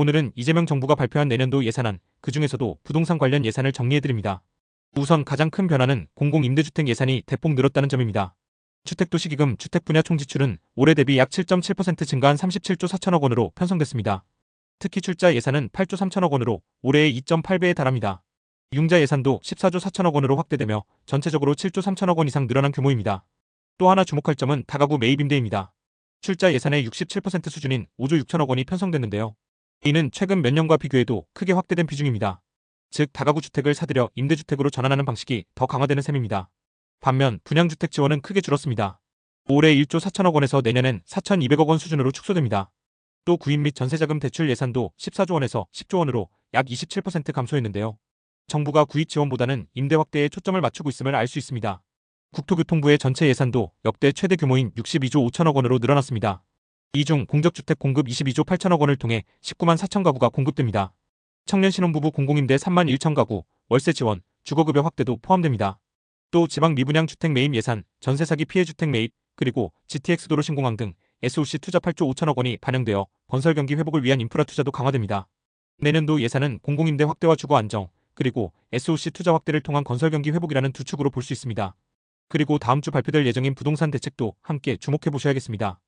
오늘은 이재명 정부가 발표한 내년도 예산안, 그 중에서도 부동산 관련 예산을 정리해드립니다. 우선 가장 큰 변화는 공공임대주택 예산이 대폭 늘었다는 점입니다. 주택도시기금 주택 분야 총지출은 올해 대비 약 7.7% 증가한 37조 4천억 원으로 편성됐습니다. 특히 출자 예산은 8조 3천억 원으로 올해의 2.8배에 달합니다. 융자 예산도 14조 4천억 원으로 확대되며 전체적으로 7조 3천억 원 이상 늘어난 규모입니다. 또 하나 주목할 점은 다가구 매입 임대입니다. 출자 예산의 67% 수준인 5조 6천억 원이 편성됐는데요. 이는 최근 몇 년과 비교해도 크게 확대된 비중입니다. 즉 다가구 주택을 사들여 임대주택으로 전환하는 방식이 더 강화되는 셈입니다. 반면 분양주택 지원은 크게 줄었습니다. 올해 1조 4천억 원에서 내년엔 4,200억 원 수준으로 축소됩니다. 또 구입 및 전세자금 대출 예산도 14조 원에서 10조 원으로 약 27% 감소했는데요. 정부가 구입 지원보다는 임대 확대에 초점을 맞추고 있음을 알 수 있습니다. 국토교통부의 전체 예산도 역대 최대 규모인 62조 5천억 원으로 늘어났습니다. 이 중 공적주택 공급 22조 8천억 원을 통해 19만 4천 가구가 공급됩니다. 청년 신혼부부 공공임대 3만 1천 가구, 월세 지원, 주거급여 확대도 포함됩니다. 또 지방 미분양 주택 매입 예산, 전세 사기 피해 주택 매입, 그리고 GTX 도로 신공항 등 SOC 투자 8조 5천억 원이 반영되어 건설 경기 회복을 위한 인프라 투자도 강화됩니다. 내년도 예산은 공공임대 확대와 주거 안정, 그리고 SOC 투자 확대를 통한 건설 경기 회복이라는 두 축으로 볼 수 있습니다. 그리고 다음 주 발표될 예정인 부동산 대책도 함께 주목해 보셔야겠습니다.